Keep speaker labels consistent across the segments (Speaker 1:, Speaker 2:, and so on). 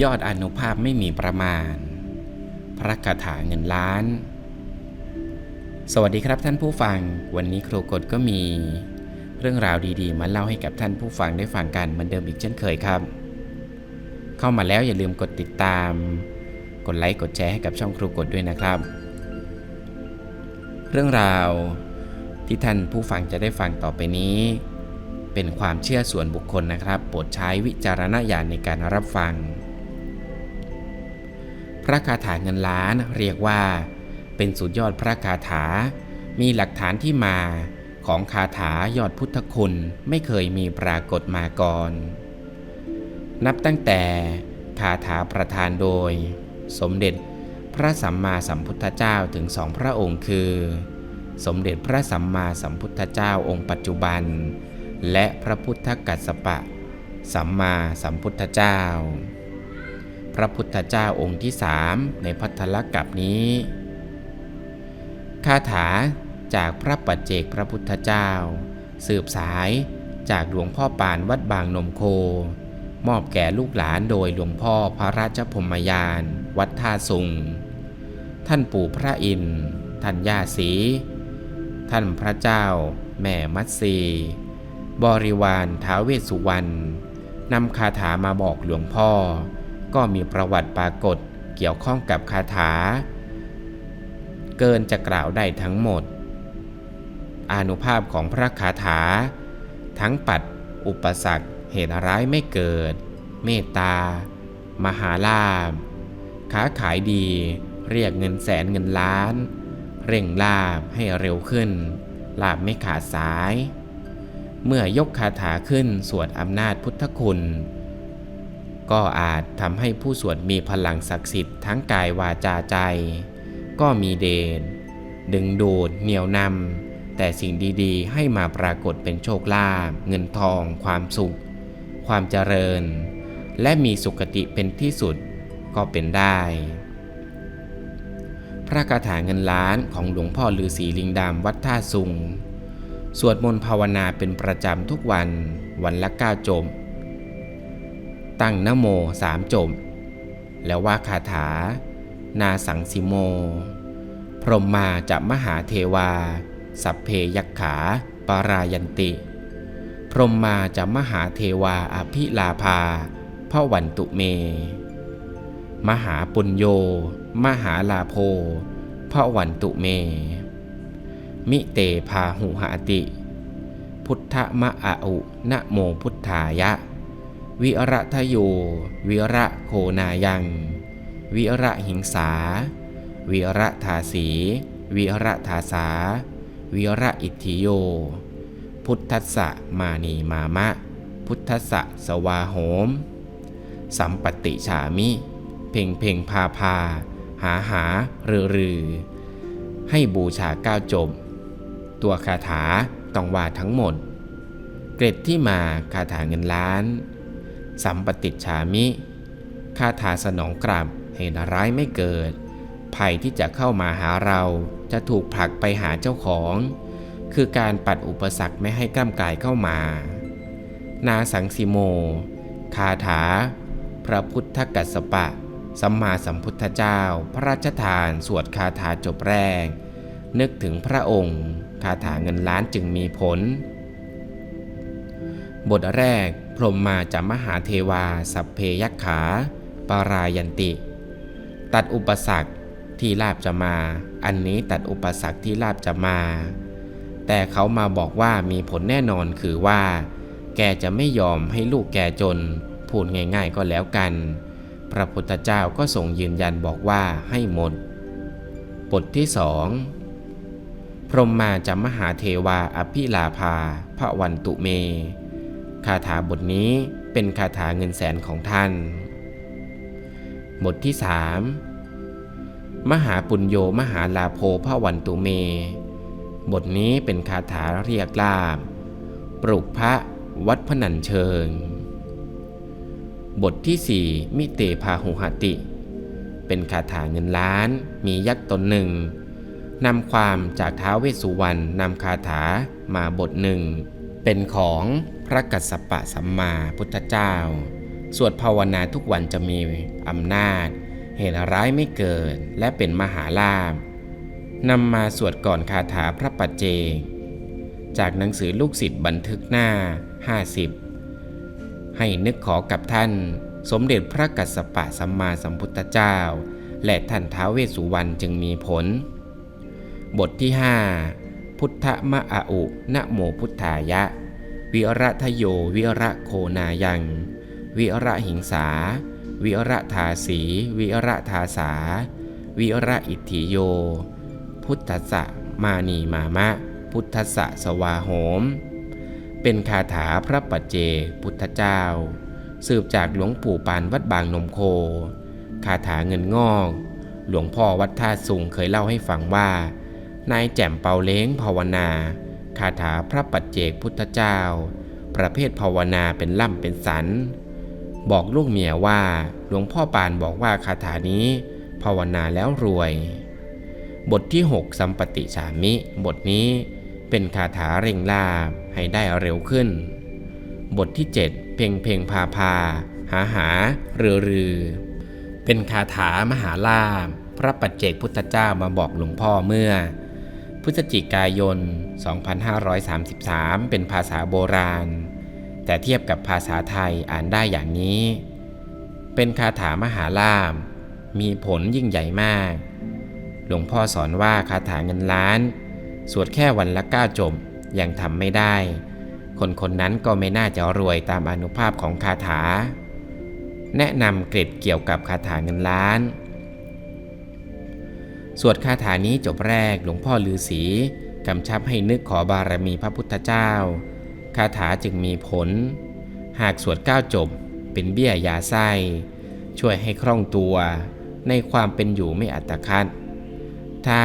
Speaker 1: ยอดอนุภาพไม่มีประมาณ พระคาถาเงินล้าน สวัสดีครับท่านผู้ฟัง วันนี้ครูกฎก็มี เรื่องราวดีๆ มาเล่าให้กับท่านผู้ฟังได้ฟังกันเหมือนเดิมอีกเช่นเคยครับ เข้ามาแล้วอย่าลืมกดติดตาม กดไลค์กดแชร์ให้กับช่องครูกฎด้วยนะครับ เรื่องราวที่ท่านผู้ฟังจะได้ฟังต่อไปนี้ เป็นความเชื่อส่วนบุคคลนะครับ โปรดใช้วิจารณญาณในการรับฟัง พระคาถาเงินล้านเรียกว่า เป็นสุดยอดพระคาถา มีหลักฐานที่มาของคาถายอดพุทธคุณไม่เคยมีปรากฏมาก่อน นับตั้งแต่คาถาประทานโดย สมเด็จพระสัมมาสัมพุทธเจ้าถึงสองพระองค์คือ สมเด็จพระสัมมาสัมพุทธเจ้าองค์ปัจจุบัน และพระพุทธกัสสปะ สัมมาสัมพุทธเจ้า พระพุทธเจ้าองค์ที่สามในพัทธลกับนี้คาถาจากพระปัจเจกพระพุทธเจ้า สืบสายจากหลวงพ่อปานวัดบางนมโค มอบแก่ลูกหลานโดยหลวงพ่อพระราชพรหมยาน วัดท่าสุง ท่านปู่พระอินทร์ท่านย่าศรีท่านพระเจ้า แม่มัตสี บริวารท้าเวสสุวรรณนำคาถามาบอกหลวงพ่อ ก็มีประวัติปรากฏเกี่ยวข้องกับคาถา เกินจะกล่าวได้ทั้งหมด อานุภาพของพระคาถา ทั้งปัด อุปสรรค เหตุร้ายไม่เกิด เมตตา มหาลาภค้าขายดี เรียกเงินแสนเงินล้าน เร่งลาบให้เร็วขึ้น ลาบไม่ขาดสาย เมื่อยกคาถาขึ้นสวดอำนาจพุทธคุณ ก็อาจทำให้ผู้สวดมีพลังศักดิ์สิทธิ์ทั้งกายวาจาใจ ก็มีเดชดึงดูดเหนี่ยวนำแต่สิ่งดีๆ ให้มาปรากฏเป็นโชคลาภเงินทอง ความสุข ความเจริญ และมีสุขติเป็นที่สุดก็เป็นได้ พระคาถาเงินล้านของหลวงพ่อฤาษีลิงดำวัดท่าสุง สวดมนต์ภาวนาเป็นประจำทุกวันวันละเก้าจบ ตั้งนโมสามจบ แล้วว่าคาถา นาสังสิโม พรหมมาจะมหาเทวา สัพเพยักขาปารายันติ พรหมมาจะมหาเทวาอภิลาภาพระวันตุเม มหาปุญโย มหาลาโภพระวันตุเม มิเตพาหุหาติ พุทธมะอาอุนะโมพุทธายะ วิระทะโย วิระโคนายัง วิระหิงสา วิระทาสี วิระทาสา วิระอิทธิโย พุทธัสสะมานีมามะ พุทธัสสะสวาโหม สัมปติฉามิ เพ่งเพ่งพาพา หาหาเรือรือให้บูชาเก้าจบ ตัวคาถาต้องว่าทั้งหมด เกร็ดที่มาคาถาเงินล้าน สัมปติฉามิคาถาสนองกลับเหตุร้ายไม่เกิด ภัยที่จะเข้ามาหาเราจะถูกผลักไปหาเจ้าของ คือการปัดอุปสรรคไม่ให้กล้ำกายเข้ามา นาสังสิโม คาถา พระพุทธกัสสปะ สัมมาสัมพุทธเจ้า พระราชทานสวดคาถาจบแรก นึกถึงพระองค์ คาถาเงินล้านจึงมีผล บทแรก รหมมาจะมหาเทวา สัพเพยักขา ปารายันติ ตัดอุปสรรคที่ลาบจะมา อันนี้ตัดอุปสรรคที่ลาบจะมา แต่เขามาบอกว่ามีผลแน่นอนคือว่า แกจะไม่ยอมให้ลูกแกจน พูดง่าย ๆ ก็แล้วกัน พระพุทธเจ้าก็ส่งยืนยันบอกว่าให้หมด บทที่สองพรหมมาจะมหาเทวาอภิลาภาพระวันตุเม คาถาบทนี้เป็นคาถาเงินแสนของท่าน บทที่สามมหาปุญโยมหาลาโภพระวันตุเม บทนี้เป็นคาถาเรียกลาบ ปลุกพระวัดพนันเชิง บทที่สี่มิเตพาหุหติ เป็นคาถาเงินล้านมียักษ์ตนหนึ่งนำความจากท้าวเวสสุวรรณนำคาถามาบทหนึ่ง เป็นของ พระกัสสปะสัมมาพุทธเจ้า สวดภาวนาทุกวันจะมีอำนาจ เหตุร้ายไม่เกิดและเป็นมหาลาภนำมาสวดก่อนคาถาพระปัจเจกจากหนังสือลูกศิษย์บันทึกหน้า 50 ให้นึกขอกับท่าน สมเด็จพระกัสสปะสัมมาสัมพุทธเจ้า และท่านท้าวเวสสุวรรณจึงมีผล บทที่ 5 พุทธมะอาอุนะโมพุทธายะ วิระทโยวิระโคนายัง วิระหิงสา วิระทาสี วิระทาสา วิระอิทธิโย พุทธะมานีมามะ พุทธะสวาโหม เป็นคาถาพระปัจเจพุทธเจ้า สืบจากหลวงปู่ปานวัดบางนมโค คาถาเงินงอก หลวงพ่อวัดท่าสุงเคยเล่าให้ฟังว่า นายแจ่มเปาเล้งภาวนาาถาพระปัจเจกพุทธเจ้า ประเภทภาวนาเป็นล่ำเป็นสัน บอกลูกเมียว่าหลวงพ่อปานบอกว่าคาถานี้ภาวนาแล้วรวย บทที่ 6 สัมปติสามิ บทนี้เป็นคาถาเร่งลาบให้ได้เร็วขึ้น บทที่ 7 เพ่งเพ่งพาพา หาหาเรือรือเป็นคาถามหาลาภพระปัจเจกพุทธเจ้ามาบอกหลวงพ่อเมื่อ พฤศจิกายน 2533 เป็นภาษาโบราณ แต่เทียบกับภาษาไทยอ่านได้อย่างนี้ เป็นคาถามหาลาภมีผลยิ่งใหญ่มาก หลวงพ่อสอนว่าคาถาเงินล้าน สวดแค่วันละก้าจบยังทำไม่ได้ คนคนนั้นก็ไม่น่าจะรวยตามอนุภาพของคาถา แนะนำเกร็ดเกี่ยวกับคาถาเงินล้าน สวดคาถานี้จบแรกหลวงพ่อลือศีกำชับให้นึกขอบารมีพระพุทธเจ้า คาถาจึงมีผล หากสวดเก้าจบเป็นเบี้ยยาไส้ ช่วยให้คล่องตัวในความเป็นอยู่ไม่อัตคัด ถ้า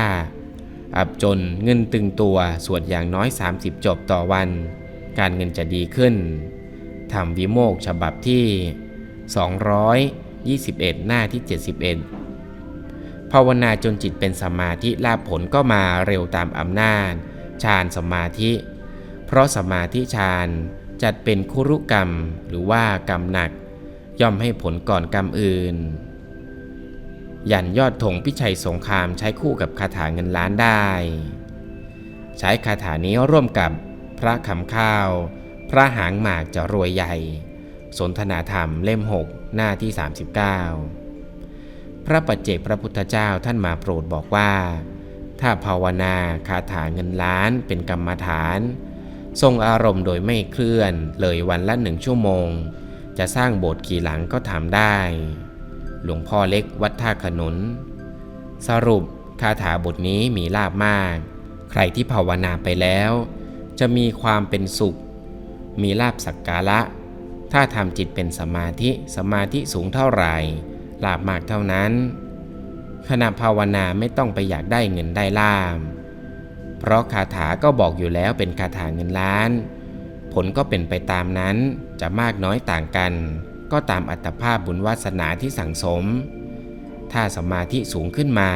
Speaker 1: อับจนเงินตึงตัวสวดอย่างน้อย 30 จบต่อวัน การเงินจะดีขึ้นทำวิโมกฉบับที่ 221 หน้าที่ 71 ภาวนาจนจิตเป็นสมาธิลาภผลก็มาเร็วตามอำนาจฌานสมาธิ เพราะสมาธิฌานจัดเป็นคุรุกรรมหรือว่ากรรมหนัก ย่อมให้ผลก่อนกรรมอื่น ยันยอดธงพิชัยสงครามใช้คู่กับคาถาเงินล้านได้ ใช้คาถานี้ร่วมกับพระคำข้าว พระหางหมากจะรวยใหญ่ สนทนาธรรมเล่ม 6 หน้าที่ 39 พระปัจเจกพระพุทธเจ้าท่านมาโปรดบอกว่า ถ้าภาวนาคาถาเงินล้านเป็นกรรมฐาน ทรงอารมณ์โดยไม่เคลื่อนเลยวันละหนึ่งชั่วโมง จะสร้างโบสถ์กี่หลังก็ทำได้ หลวงพ่อเล็กวัดท่าขนุน สรุปคาถาบทนี้มีลาบมาก ใครที่ภาวนาไปแล้ว จะมีความเป็นสุข มีลาบสักการะ ถ้าทำจิตเป็นสมาธิสมาธิสูงเท่าไหร่ ลาบมากเท่านั้น ขณะภาวนาไม่ต้องไปอยากได้เงินได้ลาบเพราะคาถาก็บอกอยู่แล้วเป็นคาถาเงินล้าน ผลก็เป็นไปตามนั้นจะมากน้อยต่างกัน ก็ตามอัตภาพบุญวาสนาที่สั่งสม ถ้าสมาธิสูงขึ้นมา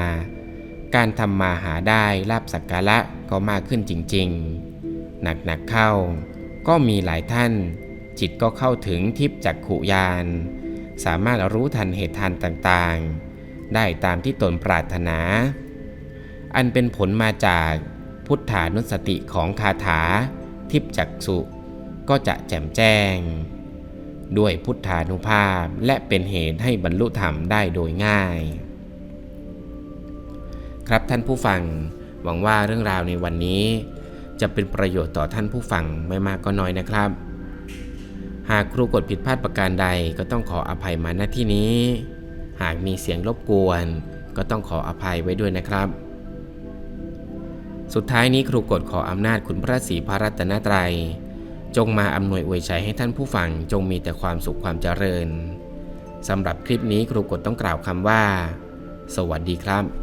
Speaker 1: การทำมาหาได้ลาบสักการะก็มากขึ้นจริงๆ หนักๆเข้า ก็มีหลายท่าน จิตก็เข้าถึงทิพจักขุยาน สามารถรู้ทันเหตุทันต่างๆ ได้ตามที่ตนปรารถนา อันเป็นผลมาจากพุทธานุสติของคาถา ทิพจักสุ ก็จะแจ่มแจ้ง ด้วยพุทธานุภาพและเป็นเหตุให้บรรลุธรรมได้โดยง่าย ครับท่านผู้ฟัง หวังว่าเรื่องราวในวันนี้ จะเป็นประโยชน์ต่อท่านผู้ฟังไม่มากก็น้อยนะครับ หากครูกดผิดพลาดประการใดก็ต้องขออภัยมาณที่นี้ หากมีเสียงรบกวน ก็ต้องขออภัยไว้ด้วยนะครับ สุดท้ายนี้ครูกฎขออำนาจคุณพระศรีพระรัตนตรัย จงมาอำนวยอวยชัยให้ท่านผู้ฟังจงมีแต่ความสุขความเจริญสำหรับคลิปนี้ครูกฎต้องกล่าวคำว่า สวัสดีครับ